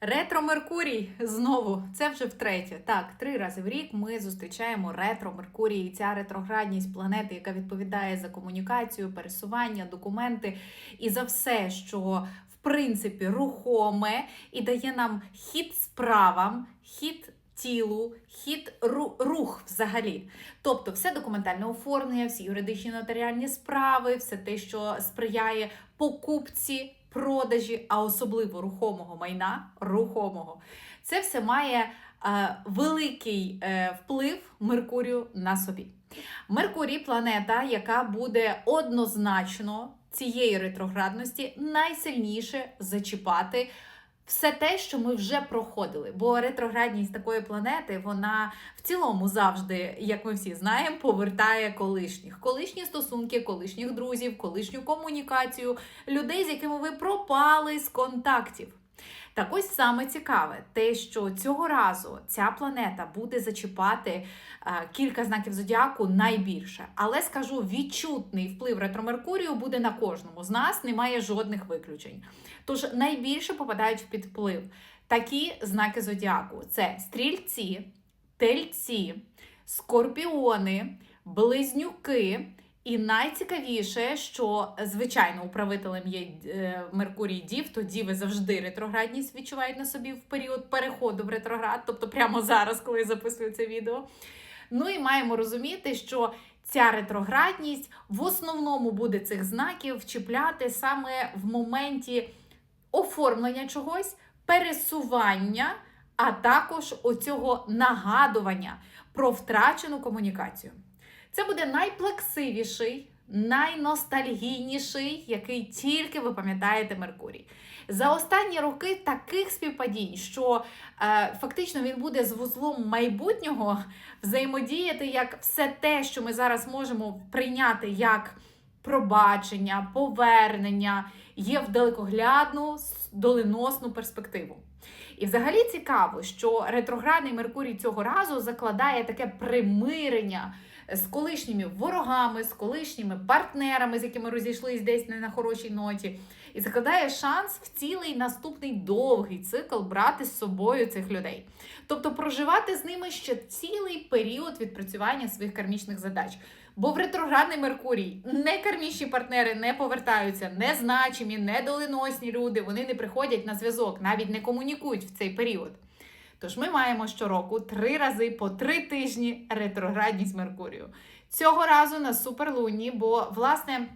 Ретро Меркурій знову це вже втретє. Так, три рази в рік ми зустрічаємо ретро Меркурій. І ця ретроградність планети, яка відповідає за комунікацію, пересування, документи і за все, що в принципі рухоме і дає нам хід справам, хід. Тілу, хід ру- рух взагалі. Тобто все документальне оформлення, всі юридичні нотаріальні справи, все те, що сприяє покупці, продажі, а особливо рухомого майна, рухомого. Це все має е, великий е, вплив Меркурію на собі. Меркурій планета, яка буде однозначно цієї ретроградності найсильніше зачіпати все те, що ми вже проходили. Бо ретроградність такої планети, вона в цілому завжди, як ми всі знаємо, повертає колишніх. Колишні стосунки, колишніх друзів, колишню комунікацію, людей, з якими ви пропали з контактів. Так ось саме цікаве, те, що цього разу ця планета буде зачіпати е, кілька знаків зодіаку найбільше. Але скажу, відчутний вплив ретромеркурію буде на кожному з нас, немає жодних виключень. Тож найбільше попадають в підвплив такі знаки зодіаку: це стрільці, тельці, скорпіони, близнюки. І найцікавіше, що звичайно управителем є е, Меркурій Дів, то діви завжди ретроградність відчувають на собі в період переходу в ретроград, тобто прямо зараз, коли я записую це відео. Ну і маємо розуміти, що ця ретроградність в основному буде цих знаків чіпляти саме в моменті оформлення чогось, пересування, а також оцього нагадування про втрачену комунікацію. Це буде найплаксивіший, найностальгійніший, який тільки ви пам'ятаєте Меркурій. За останні роки таких співпадінь, що е, фактично він буде з вузлом майбутнього взаємодіяти як все те, що ми зараз можемо прийняти як пробачення, повернення, є в далекоглядну доленосну перспективу. І взагалі цікаво, що ретроградний Меркурій цього разу закладає таке примирення з колишніми ворогами, з колишніми партнерами, з якими розійшлись десь не на хорошій ноті, і закладає шанс в цілий наступний довгий цикл брати з собою цих людей. Тобто проживати з ними ще цілий період відпрацювання своїх кармічних задач. Бо в ретроградний Меркурій не кармічні партнери не повертаються, не значимі, не доленосні люди. Вони не приходять на зв'язок, навіть не комунікують в цей період. Тож ми маємо щороку три рази по три тижні ретроградність Меркурію. Цього разу на суперлуні, бо, власне,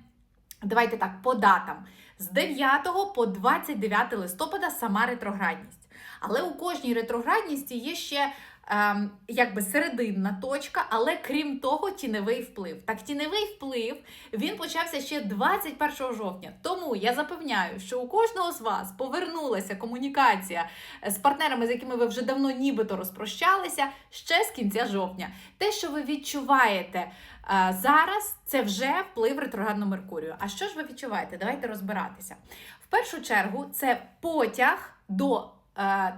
давайте так, по датам. З 9 по 29 листопада сама ретроградність. Але у кожній ретроградності є ще ем, якби серединна точка, але крім того, тіньовий вплив. Так, тіньовий вплив він почався ще 21 жовтня. Тому я запевняю, що у кожного з вас повернулася комунікація з партнерами, з якими ви вже давно нібито розпрощалися, ще з кінця жовтня. Те, що ви відчуваєте е, зараз, це вже вплив ретроградного Меркурію. А що ж ви відчуваєте? Давайте розбиратися. В першу чергу, це потяг до е,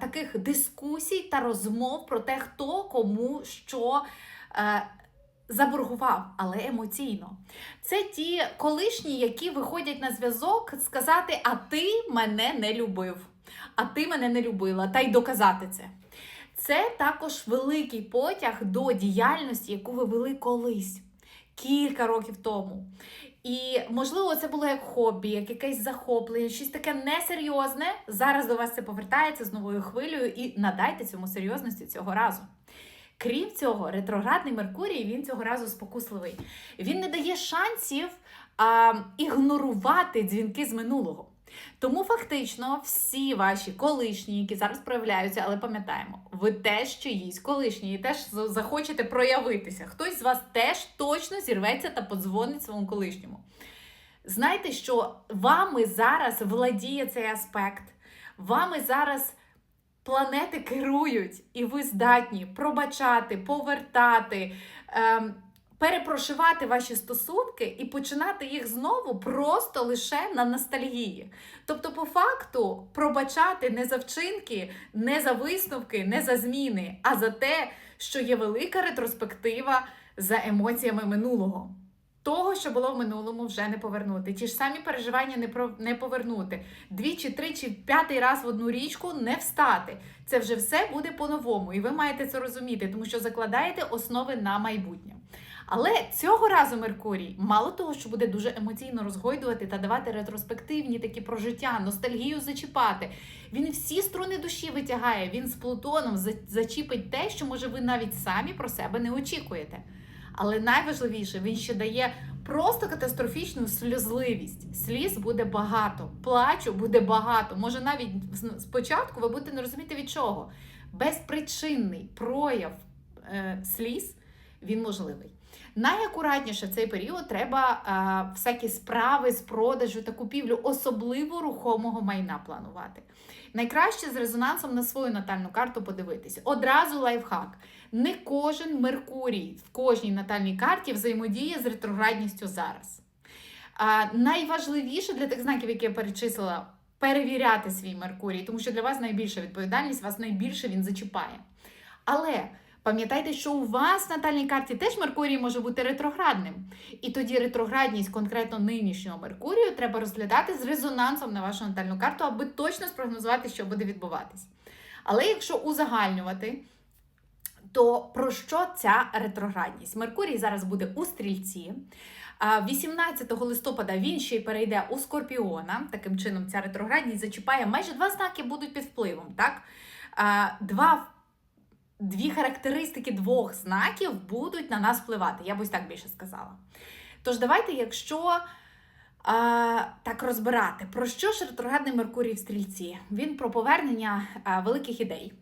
таких дискусій та розмов про те, хто кому що. Е, Заборгував, але емоційно. Це ті колишні, які виходять на зв'язок, сказати: А ти мене не любив, а ти мене не любила, та й доказати це. Це також великий потяг до діяльності, яку ви вели колись, кілька років тому. І, можливо, це було як хобі, як якесь захоплення, щось таке несерйозне. Зараз до вас це повертається з новою хвилею і надайте цьому серйозності цього разу. Крім цього, ретроградний Меркурій він цього разу спокусливий. Він не дає шансів а, ігнорувати дзвінки з минулого. Тому фактично всі ваші колишні, які зараз проявляються, але пам'ятаємо, ви теж чиїсь колишні і теж захочете проявитися. Хтось з вас теж точно зірветься та подзвонить своєму колишньому. Знайте, що вами зараз владіє цей аспект, вами зараз планети керують, і ви здатні пробачати, повертати, ем, перепрошивати ваші стосунки і починати їх знову просто лише на ностальгії. Тобто, по факту, пробачати не за вчинки, не за висновки, не за зміни, а за те, що є велика ретроспектива за емоціями минулого. Того, що було в минулому, вже не повернути. Ті ж самі переживання не про не повернути. Двічі, тричі, п'ятий раз в одну річку не встати. Це вже все буде по-новому, і ви маєте це розуміти, тому що закладаєте основи на майбутнє. Але цього разу Меркурій, мало того, що буде дуже емоційно розгойдувати та давати ретроспективні такі прожиття, ностальгію зачіпати. Він всі струни душі витягає. Він з Плутоном зачіпить те, що може ви навіть самі про себе не очікуєте. Але найважливіше, він ще дає просто катастрофічну сльозливість. Сліз буде багато, плачу буде багато. Може, навіть спочатку ви будете не розуміти від чого. Безпричинний прояв е, сліз він можливий. Найакуратніше в цей період треба е, всякі справи з продажу та купівлю, особливо рухомого майна планувати. Найкраще з резонансом на свою натальну карту подивитись. Одразу лайфхак. Не кожен Меркурій в кожній натальній карті взаємодіє з ретроградністю зараз. А, найважливіше для тих знаків, які я перечислила, перевіряти свій Меркурій, тому що для вас найбільша відповідальність, вас найбільше він зачіпає. Але пам'ятайте, що у вас в натальній карті теж Меркурій може бути ретроградним. І тоді ретроградність конкретно нинішнього Меркурію треба розглядати з резонансом на вашу натальну карту, аби точно спрогнозувати, що буде відбуватись. Але якщо узагальнювати, то про що ця ретроградність? Меркурій зараз буде у стрільці. А 18 листопада він ще й перейде у Скорпіона. Таким чином, ця ретроградність зачіпає майже два знаки будуть під впливом. Так? Два, дві характеристики двох знаків будуть на нас впливати. Я б ось так більше сказала. Тож, давайте, якщо а, так розбирати, про що ж ретроградний Меркурій в стрільці? Він про повернення а, великих ідей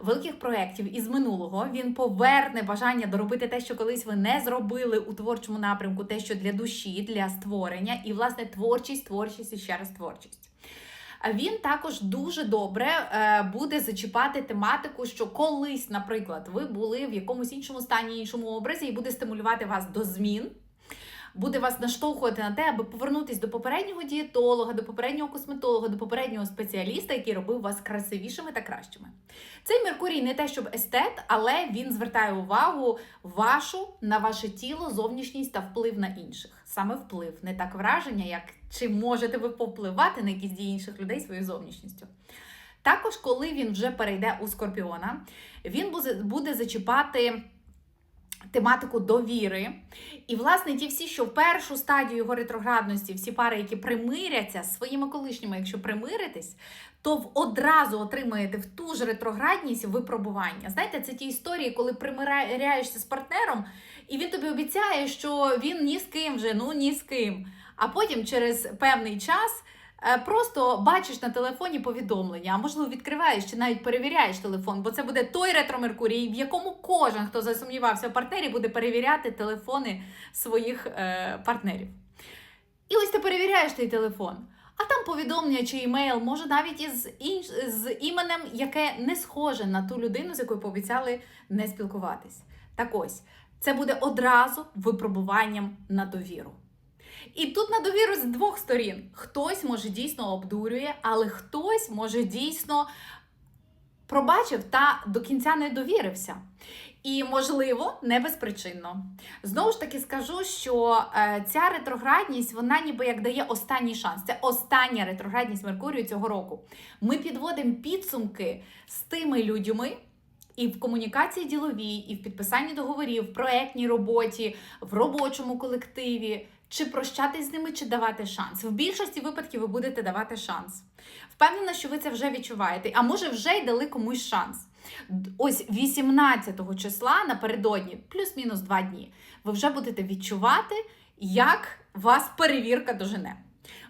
великих проєктів із минулого. Він поверне бажання доробити те, що колись ви не зробили у творчому напрямку, те, що для душі, для створення, і власне творчість, творчість і ще раз творчість. Він також дуже добре е, буде зачіпати тематику, що колись, наприклад, ви були в якомусь іншому стані, іншому образі, і буде стимулювати вас до змін. Буде вас наштовхувати на те, аби повернутись до попереднього дієтолога, до попереднього косметолога, до попереднього спеціаліста, який робив вас красивішими та кращими. Цей Меркурій не те, щоб естет, але він звертає увагу вашу на ваше тіло, зовнішність та вплив на інших. Саме вплив, не так враження, як чи можете ви повпливати на якісь дії інших людей своєю зовнішністю. Також, коли він вже перейде у Скорпіона, він буде зачіпати тематику довіри. І, власне, ті всі, що в першу стадію його ретроградності, всі пари, які примиряться з своїми колишніми, якщо примиритесь, то одразу отримаєте в ту ж ретроградність випробування. Знаєте, це ті історії, коли примиряєшся з партнером, і він тобі обіцяє, що він ні з ким вже, ну ні з ким. А потім через певний час. Е, Просто бачиш на телефоні повідомлення, а можливо відкриваєш чи навіть перевіряєш телефон, бо це буде той ретро-Меркурій, в якому кожен, хто засумнівався в партнері, буде перевіряти телефони своїх е, партнерів. І ось ти перевіряєш той телефон. А там повідомлення чи імейл, може навіть із інш... з іменем, яке не схоже на ту людину, з якою пообіцяли не спілкуватись. Так ось, це буде одразу випробуванням на довіру. І тут на довіру з двох сторін. Хтось може дійсно обдурює, але хтось може дійсно пробачив та до кінця не довірився. І, можливо, не безпричинно. Знову ж таки скажу, що е, ця ретроградність, вона ніби як дає останній шанс. Це остання ретроградність Меркурію цього року. Ми підводимо підсумки з тими людьми. І в комунікації діловій, і в підписанні договорів, в проектній роботі, в робочому колективі, чи прощатись з ними, чи давати шанс. В більшості випадків ви будете давати шанс. Впевнена, що ви це вже відчуваєте, а може вже й дали комусь шанс. Ось 18 числа напередодні, плюс-мінус 2 дні, ви вже будете відчувати, як вас перевірка дожене.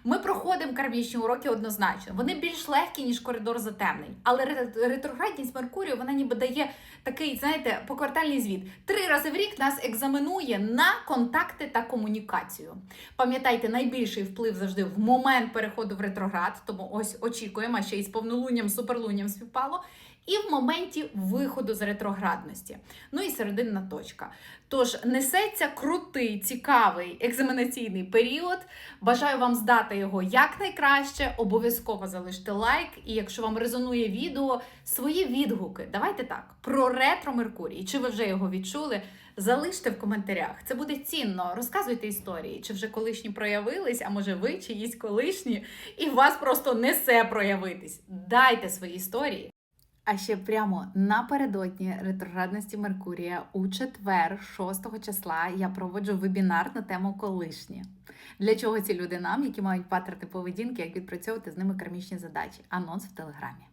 Ми проходимо кармічні уроки однозначно. Вони більш легкі, ніж коридор затемнень. Але ретроградність Меркурію вона ніби дає такий, знаєте, поквартальний звіт. Три рази в рік нас екзаменує на контакти та комунікацію. Пам'ятайте, найбільший вплив завжди в момент переходу в ретроград, тому ось очікуємо, ще й з повнолунням, суперлунням співпало. І в моменті виходу з ретроградності. Ну і серединна точка. Тож несеться крутий, цікавий екзаменаційний період. Бажаю вам здати його якнайкраще, обов'язково залиште лайк. І якщо вам резонує відео, свої відгуки, давайте так, про ретро Меркурій. Чи ви вже його відчули? Залиште в коментарях. Це буде цінно. Розказуйте історії, чи вже колишні проявились, а може ви чиїсь колишні, і вас просто несе проявитись. Дайте свої історії. А ще прямо напередодні ретроградності Меркурія у четвер, 6 числа, я проводжу вебінар на тему колишні. Для чого ці люди нам, які мають паттерни поведінки, як відпрацьовувати з ними кармічні задачі? Анонс в телеграмі.